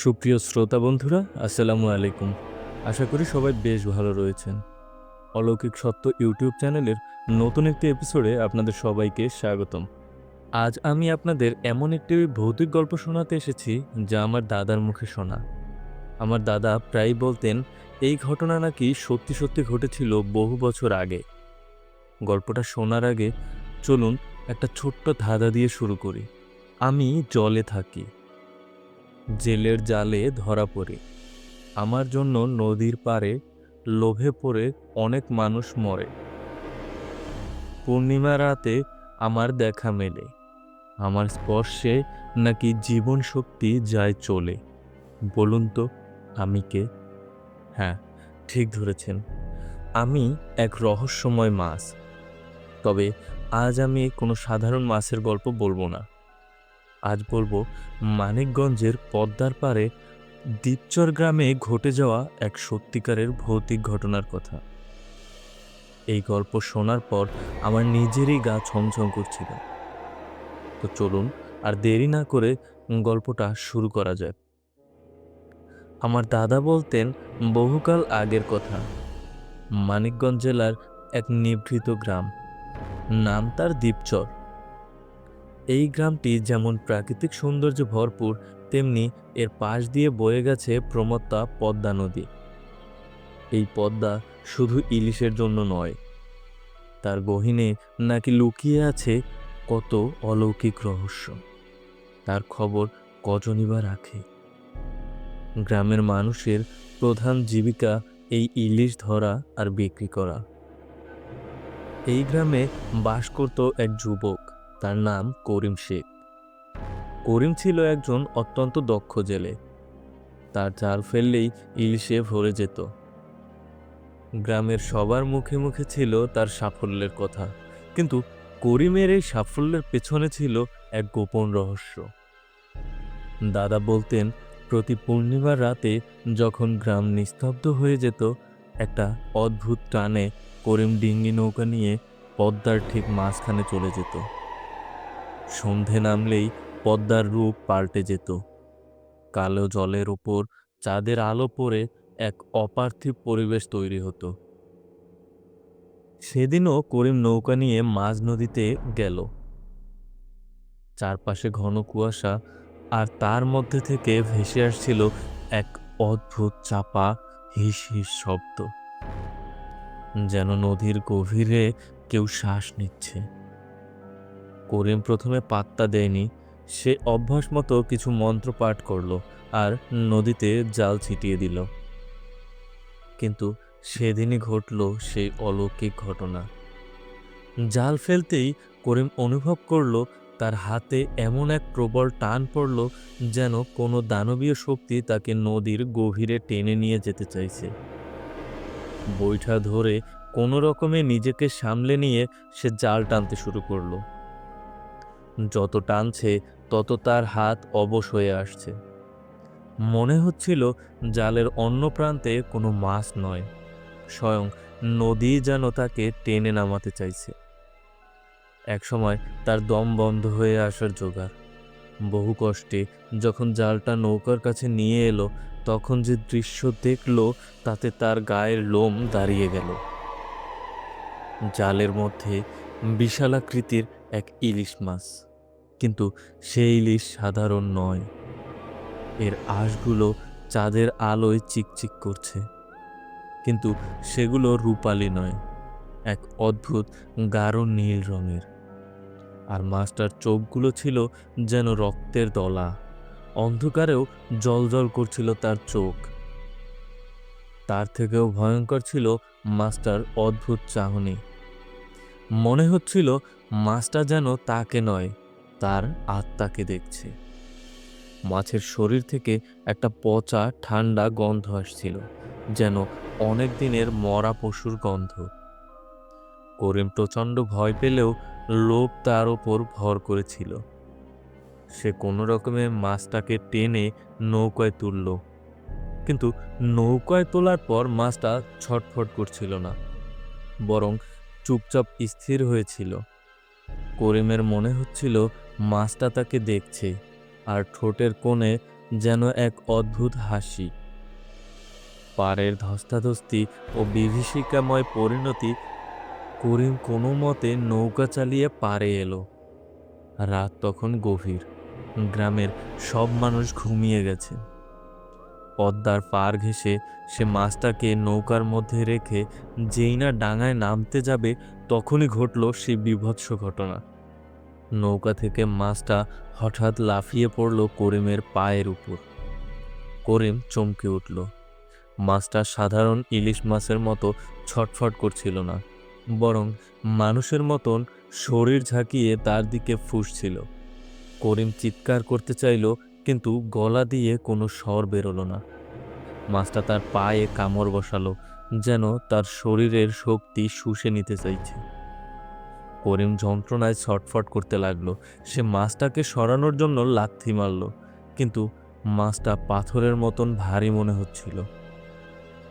সুপ্রিয় শ্রোতা বন্ধুরা, আসসালামু আলাইকুম। আশা করি সবাই বেশ ভালো রয়েছেন। অলৌকিক সত্য ইউটিউব চ্যানেলের নতুন একটি এপিসোডে আপনাদের সবাইকে স্বাগতম। আজ আমি আপনাদের এমন একটি ভৌতিক গল্প শোনাতে এসেছি, যা আমার দাদার মুখে শোনা। আমার দাদা প্রায়ই বলতেন, এই ঘটনা নাকি সত্যি সত্যি ঘটেছিল বহু বছর আগে। গল্পটা শোনার আগে চলুন একটা ছোট্ট ধাঁধা দিয়ে শুরু করি। আমি জলে থাকি। জেলের জালে ধরা পড়ি। আমার জন্য নদীর পাড়ে লোভে পড়ে অনেক মানুষ মরে। পূর্ণিমা রাতে আমার দেখা মেলে। আমার স্পর্শে নাকি জীবন শক্তি যায় চলে। বলুন তো, আমি কে? হ্যাঁ ঠিক ধরেছেন। আমি এক রহস্যময় মাছ। তবে আজ আমি কোনো সাধারণ মাছের গল্প বলব না। আজ বলব, মানিকগঞ্জের পদ্মার পাড়ে দ্বীপচর গ্রামে ঘটে যাওয়া এক সত্যিকারের ভৌতিক ঘটনার কথা। এই গল্প শোনার পর আমার নিজেরই গা ছমছম করছিল। তো চলুন আর দেরি না করে গল্পটা শুরু করা যাক। আমার দাদা বলতেন, বহুকাল আগের কথা। মানিকগঞ্জ জেলার এক নিভৃত গ্রাম। নাম তার দ্বীপচর এই গ্রামটি যেমন প্রাকৃতিক সৌন্দর্যে ভরপুর, তেমনি এর পাশ দিয়ে বয়ে গেছে প্রমত্তা পদ্মা নদী। এই পদ্মা শুধু ইলিশের জন্য নয়, তার গহিনে নাকি লুকিয়ে আছে কত অলৌকিক রহস্য। তার খবর কজনই বা রাখে? গ্রামের মানুষের প্রধান জীবিকা এই ইলিশ ধরা আর বিক্রি করা। এই গ্রামে বাস করত এক যুবক। তার নাম করিম শেখ। করিম ছিল একজন অত্যন্ত দক্ষ জেলে। তার জাল ফেললেই ইলিশে ভরে যেত। গ্রামের সবার মুখে মুখে ছিল তার সাফল্যের কথা, কিন্তু করিমের এই সাফল্যের পেছনে ছিল এক গোপন রহস্য। দাদা বলতেন, প্রতি পূর্ণিমার রাতে যখন গ্রাম নিস্তব্ধ হয়ে যেত, একটা অদ্ভুত টানে করিম ডিঙ্গি নৌকা নিয়ে পদ্মার ঠিক মাঝখানে চলে যেত। সন্ধে নামলেই পদ্মার রূপ পাল্টে যেত। কালো জলের ওপর চাঁদের আলো পড়ে এক অপার্থিব পরিবেশ তৈরি হতো। সেদিনও করিম নৌকা নিয়ে মাঝ নদীতে গেল। চারপাশে ঘন কুয়াশা আর তার মধ্যে থেকে ভেসে আসছিল এক অদ্ভুত চাপা, হিস হিস শব্দ। যেন নদীর গভীরে কেউ শ্বাস নিচ্ছে। করিম প্রথমে পাত্তা দেয়নি। সে অভ্যাস মতো কিছু মন্ত্র পাঠ করল আর নদীতে জাল ছিটিয়ে দিল। কিন্তু সেদিনই ঘটল সেই অলৌকিক ঘটনা। জাল ফেলতেই করিম অনুভব করল তার হাতে এমন এক প্রবল টান পড়ল যেন কোনো দানবীয় শক্তি তাকে নদীর গভীরে টেনে নিয়ে যেতে চাইছে। বৈঠা ধরে কোনো রকমে নিজেকে সামলে নিয়ে সে জাল টানতে শুরু করল। যত টানছে, তত তার হাত অবশ হয়ে আসছে। মনে হচ্ছিল জালের অন্য প্রান্তে কোনো মাছ নয়, স্বয়ং নদী যেন তাকে টেনে নামাতে চাইছে। একসময় তার দম বন্ধ হয়ে আসার জোগাড়। বহু কষ্টে যখন জালটা নৌকার কাছে নিয়ে এলো, তখন যে দৃশ্য দেখল, তাতে তার গায়ের লোম দাঁড়িয়ে গেল। জালের মধ্যে বিশালাকৃতির এক ইলিশ মাছ, কিন্তু সেই ইলিশ সাধারণ নয়। এর আঁশগুলো চাঁদের আলোয় চিকচিক করছে, কিন্তু সেগুলো রূপালি নয়, এক অদ্ভুত গাঢ় নীল রঙের। আর মাছটার চোখগুলো ছিল যেন রক্তের দলা, অন্ধকারেও জল করছিল তার চোখ। তার থেকেও ভয়ঙ্কর ছিল মাছটার অদ্ভুত চাহনি। মনে হচ্ছিল মাছটা যেন তাকে নয়, তার আত্মাকে দেখছে। মাছের শরীর থেকে একটা পচা, ঠান্ডা গন্ধ আসছিল, যেন অনেক দিনের মরা পশুর গন্ধ। করিম প্রচণ্ড ভয় পেলেও লোভ তার ওপর ভর করেছিল। সে কোনো রকমে মাছটাকে টেনে নৌকায় তুলল, কিন্তু নৌকায় তোলার পর মাছটা ছটফট করছিল না, বরং চুপচাপ স্থির হয়েছিল। করিমের মনে হচ্ছিল মাছটা তাকে দেখছে, আর ঠোঁটের কোণে যেন এক অদ্ভুত হাসি। পাড়ের ধস্তাধস্তি ও বিভীষিকাময় পরিণতি করিম কোনো মতে নৌকা চালিয়ে পারে এলো। রাত তখন গভীর, গ্রামের সব মানুষ ঘুমিয়ে গেছে। পদ্মার পার ঘেঁষে সে মাছটাকে নৌকার মধ্যে রেখে যেই না ডাঙায় নামতে যাবে, তখনই ঘটল সেই বিভৎস ঘটনা। নৌকা থেকে মাছটা হঠাৎ লাফিয়ে পড়ল করিমের পায়ের উপর। করিম চমকে উঠল। মাছটা সাধারণ ইলিশ মাছের মতো ছটফট করছিল না, বরং মানুষের মতন শরীর ঝাঁকিয়ে তার দিকে ফুসছিল। করিম চিৎকার করতে চাইল কিন্তু গলা দিয়ে কোনো স্বর বেরোলো না। মাছটা তার পায়ে কামড় বসালো, যেন তার শরীরের শক্তি শুষে নিতে চাইছে। করিম যন্ত্রণায় ছটফট করতে লাগল। সে মাছটাকে সরানোর জন্য লাথি মারল, কিন্তু মাছটা পাথরের মতন ভারী মনে হচ্ছিল।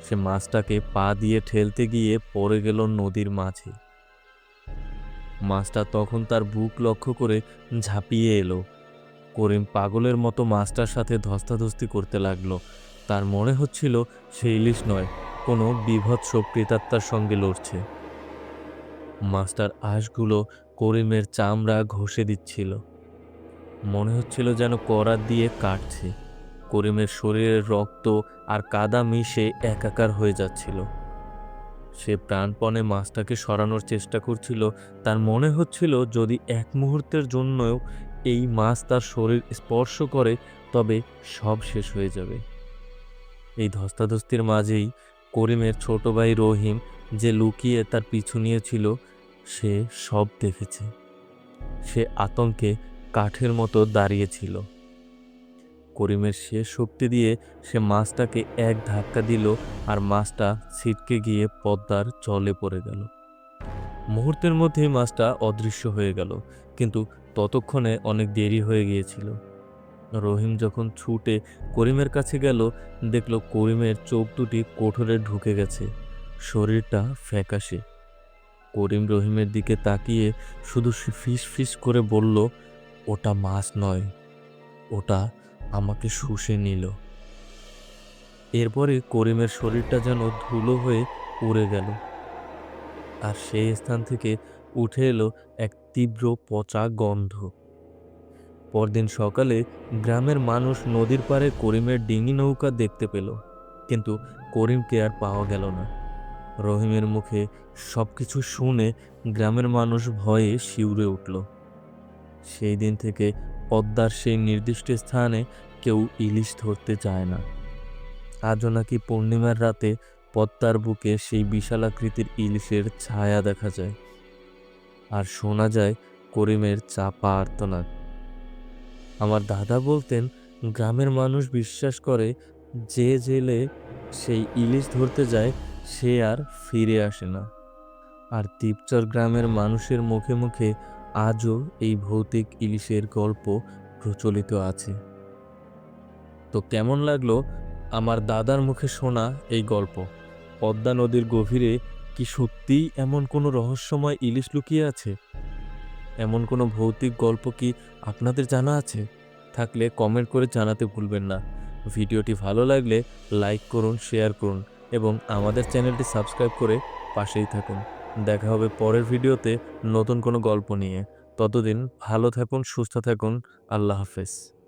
সে মাছটাকে পা দিয়ে ঠেলতে গিয়ে পড়ে গেল নদীর মাঝে। মাছটা তখন তার বুক লক্ষ্য করে ঝাঁপিয়ে এলো। করিম পাগলের মতো মাছটার সাথে ধস্তাধস্তি করতে লাগল। তার মনে হচ্ছিল সে ইলিশ নয়, কোনো বিভৎস প্রেতাত্মার সঙ্গে লড়ছে। মাছটার আঁশগুলো করিমের চামড়া ঘষে দিচ্ছিল। মনে হচ্ছিল যেন করাত দিয়ে কাটছে। করিমের শরীরের রক্ত আর কাদা মিশে একাকার হয়ে যাচ্ছিল। সে প্রাণপণে মাছটাকে সরানোর চেষ্টা করছিল। তার মনে হচ্ছিল যদি এক মুহূর্তের জন্যও এই মাছ তার শরীর স্পর্শ করে, তবে সব শেষ হয়ে যাবে। এই ধস্তাধস্তির মাঝেই করিমের ছোট ভাই রহিম যে লুকিয়ে তার পিছু নিয়েছিল, সে সব দেখেছে। সে আতঙ্কে কাঠের মতো দাঁড়িয়েছিল করিমের শেষ শক্তি দিয়ে সে মাছটাকে এক ধাক্কা দিল আর মাছটা ছিটকে গিয়ে পদ্মার জলে পড়ে গেল। মুহূর্তের মধ্যেই মাছটা অদৃশ্য হয়ে গেল, কিন্তু ততক্ষণে অনেক দেরি হয়ে গিয়েছিল। রহিম যখন ছুটে করিমের কাছে গেল, দেখল করিমের চোখ দুটি কোঠরে ঢুকে গেছে, শরীরটা ফ্যাকাশে। করিম রহিমের দিকে তাকিয়ে শুধু ফিস ফিস করে বলল, ওটা মাছ নয়, ওটা আমাকে শুষে নিল। এরপরে করিমের শরীরটা যেন ধুলো হয়ে উড়ে গেল। আর সেই স্থান থেকে উঠে এলো এক তীব্র পচা গন্ধ। পরদিন সকালে গ্রামের মানুষ নদীর পাড়ে করিমের ডিঙি নৌকা দেখতে পেল, কিন্তু করিমকে আর পাওয়া গেল না। রহিমের মুখে সব কিছু শুনে গ্রামের মানুষ ভয়ে শিউরে উঠল। সেই দিন থেকে পদ্মার সেই নির্দিষ্ট স্থানে কেউ ইলিশ ধরতে যায় না। আজও নাকি পূর্ণিমার রাতে পদ্মার বুকে সেই বিশালাকৃতির ইলিশের ছায়া দেখা যায়। আর শোনা যায় করিমের চাপা আর্তনাদ আমার দাদা বলতেন, গ্রামের মানুষ বিশ্বাস করে যে জেলে সেই ইলিশ ধরতে যায়, সে আর ফিরে আসে না। আর তিপচর গ্রামের মানুষের মুখে মুখে আজও এই ভৌতিক ইলিশের গল্প প্রচলিত আছে। তো কেমন লাগল আমার দাদার মুখে শোনা এই গল্প? পদ্মা নদীর গভীরে কি সত্যিই এমন কোনো রহস্যময় ইলিশ লুকিয়ে আছে? এমন কোনো ভৌতিক গল্প কি আপনাদের জানা আছে? থাকলে কমেন্ট করে জানাতে ভুলবেন না। ভিডিওটি ভালো লাগলে লাইক করুন শেয়ার করুন এবং আমাদের চ্যানেলটি সাবস্ক্রাইব করে পাশেই থাকুন। দেখা হবে পরের ভিডিওতে নতুন কোনো গল্প নিয়ে। ততদিন ভালো থাকুন, সুস্থ থাকুন। আল্লাহ হাফেজ।